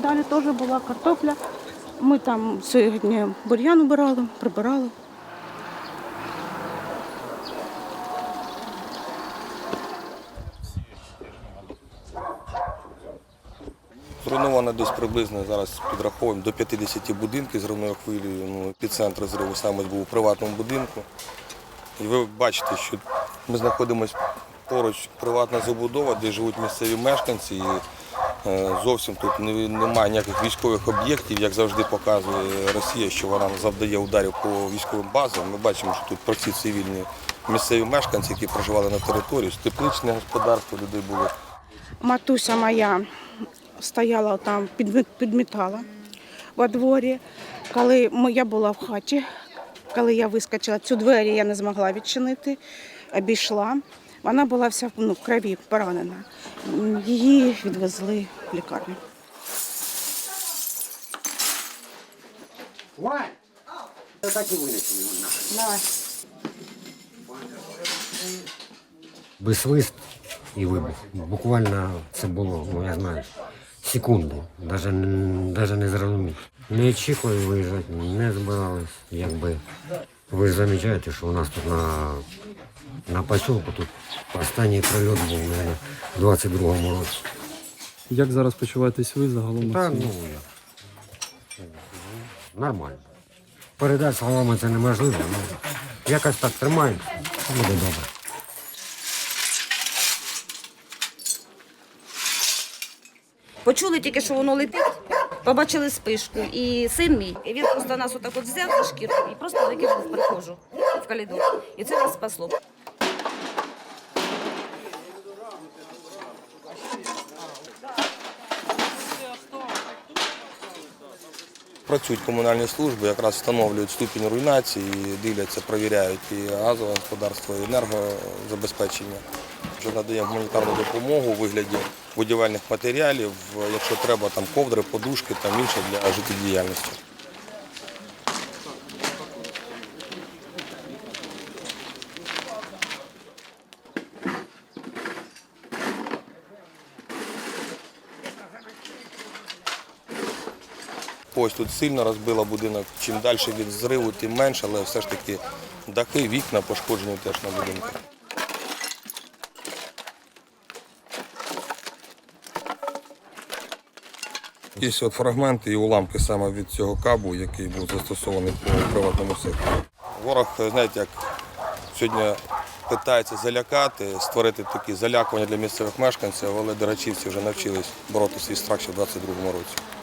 далі теж була картопля. Ми там сьогодні бур'ян убирали, прибирали. Зруйновано десь приблизно зараз підраховуємо до 50 будинків зривною хвилею. Ну, епіцентр зриву саме був у приватному будинку. І ви бачите, що ми знаходимося поруч приватна забудова, де живуть місцеві мешканці. І зовсім тут немає ніяких військових об'єктів, як завжди показує Росія, що вона завдає ударів по військовим базам. Ми бачимо, що тут прості цивільні місцеві мешканці, які проживали на території, тепличне господарство людей було. Матуся моя стояла там, підмітала во дворі. Коли я була в хаті, коли я вискочила, цю двері я не змогла відчинити, обійшла. Вона була вся ну, в крові поранена. Її відвезли в лікарню. Вань! Так і вона. Без свист і вибух. Буквально це було, ну я знаю, секунди. Навіть, не зрозуміти. Не очікували виїжджати, не збирались. Якби ви ж замічаєте, що у нас тут на, на поселку тут останній прильот був, мабуть, в 22-му році. Як зараз почуваєтесь ви загалом? Так, ну, нормально. Передати словами це неможливо, ну, якось так тримаємо, буде добре. Почули тільки, що воно летить, побачили спишку. І син мій, і він просто нас отак от взяв за шкірку і просто викинув в прихожу, в коридор. І це нас спасло. Працюють комунальні служби, якраз встановлюють ступінь руйнації, дивляться, перевіряють і газове господарство, і енергозабезпечення. Що надаємо гуманітарну допомогу у вигляді будівельних матеріалів, якщо треба, там ковдри, подушки, там інше для життєдіяльності. Ось тут сильно розбила будинок. Чим далі від зриву, тим менше, але все ж таки дахи, вікна пошкоджені теж на будинку. Є от фрагменти і уламки саме від цього кабу, який був застосований по приватному сектору. Ворог, знаєте, як сьогодні питається залякати, створити такі залякування для місцевих мешканців, але дерачівці вже навчились боротися із страх ще в 22-му році.